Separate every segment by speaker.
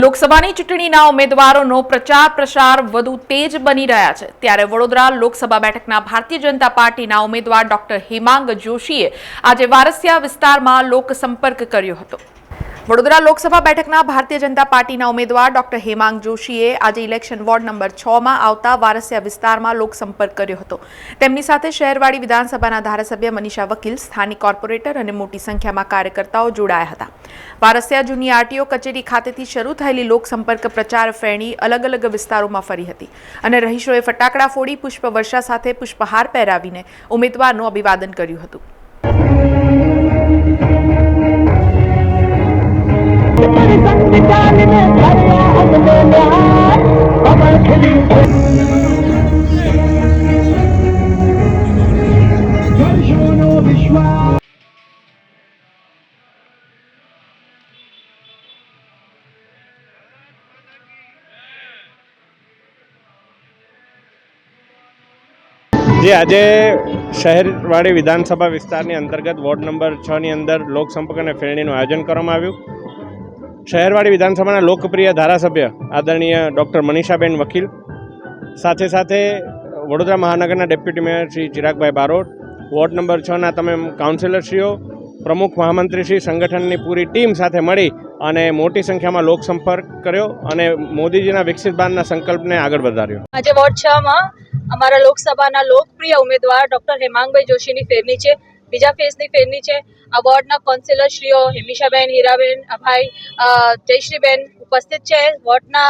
Speaker 1: લોકસભાની ચૂંટણીના ઉમેદવારોનો પ્રચાર પ્રસાર વધુ તેજ બની રહ્યા છે. ત્યારે વડોદરા લોકસભા બેઠકના ભારતીય જનતા પાર્ટીના ઉમેદવાર ડોક્ટર હેમાંગ જોશીએ આજે વારસિયા વિસ્તારમાં લોકસંપર્ક કર્યો હતો. વડોદરા લોકસભા બેઠકના ભારતીય જનતા પાર્ટીના ઉમેદવાર ડોક્ટર હેમાંગ જોશીએ આજે ઇલેક્શન વોર્ડ નંબર છ માં આવતા વારસિયા વિસ્તારમાં લોકસંપર્ક કર્યો હતો. તેમની સાથે શહેરવાડી વિધાનસભાના ધારાસભ્ય મનીષા વકીલ, સ્થાનિક કોર્પોરેટર અને મોટી સંખ્યામાં કાર્યકર્તાઓ જોડાયા હતા. વારસિયા જૂની આરટીઓ કચેરી ખાતેથી શરૂ થયેલી લોકસંપર્ક પ્રચાર ફેરણી અલગ અલગ વિસ્તારોમાં ફરી હતી અને રહીશોએ ફટાકડા ફોડી પુષ્પવર્ષા સાથે પુષ્પહાર પહેરાવીને ઉમેદવારનું અભિવાદન કર્યું હતું.
Speaker 2: જે, આજે શહેરવાડી વિધાનસભા વિસ્તારની અંતર્ગત વોર્ડ નંબર છની અંદર લોકસંપર્ક અને ફેરણીનું આયોજન કરવામાં આવ્યું. શહેરવાડી વિધાનસભાના લોકપ્રિય ધારાસભ્ય આદરણીય ડૉક્ટર મનીષાબેન વકીલ, સાથે સાથે Vadodara મહાનગરના deputy mayor Shri Chiragbhai Barot, ward number છના તમે કાઉન્સિલરશ્રીઓ, પ્રમુખ મહામંત્રીશ્રી સંગઠનની પૂરી ટીમ સાથે મળી અને મોટી સંખ્યામાં લોકસંપર્ક કર્યો અને મોદીજીના વિકસિત ભારતના સંકલ્પને આગળ વધાર્યો.
Speaker 3: આજે વોર્ડ છ માં અમારા લોકસભાના લોકપ્રિય ઉમેદવાર ડોક્ટર હેમાંગભાઈ જોશીની ફેરની છે. બીજા ફેઝની ફેરની છે આ વોર્ડના કોન્સિલર શ્રીઓ હિમિશાબેન, હીરાબેન, અભાઈ જયશ્રીબેન ઉપસ્થિત છે. વોર્ડના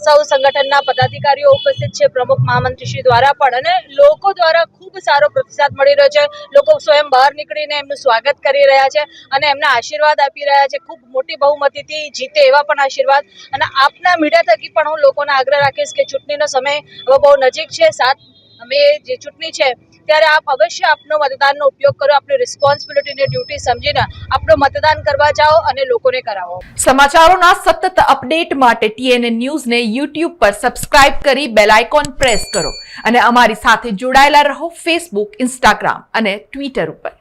Speaker 3: સૌ સંગઠનના પદાધિકારીઓ ઉપસ્થિત છે. પ્રમુખ મહામંત્રીશ્રી દ્વારા પણ અને લોકો દ્વારા ખૂબ સારો પ્રતિસાદ મળી રહ્યો છે. લોકો સ્વયં બહાર નીકળીને એમનું સ્વાગત કરી રહ્યા છે અને એમના આશીર્વાદ આપી રહ્યા છે. ખૂબ મોટી બહુમતીથી જીતે એવા પણ આશીર્વાદ અને આપના મીડિયા થકી પણ હું લોકોને આગ્રહ રાખીશ કે ચૂંટણીનો સમય હવે બહુ નજીક છે. સાત અમે જે ચૂંટણી છે, ત્યારે આપ અવશ્ય આપનો મતદાનનો ઉપયોગ કરો આપણી રિસ્પોન્સિબિલિટીની ડ્યુટી સમજીને આપણું મતદાન કરવા જાઓ અને લોકોને કરાવો.
Speaker 1: સમાચારોના સતત અપડેટ માટે ટીએનએ ન્યૂઝને યુટ્યુબ પર સબસ્ક્રાઇબ કરી બેલ આઇકોન પ્રેસ કરો અને અમારી સાથે જોડાયેલા રહો ફેસબુક ઇન્સ્ટાગ્રામ અને ટ્વિટર ઉપર.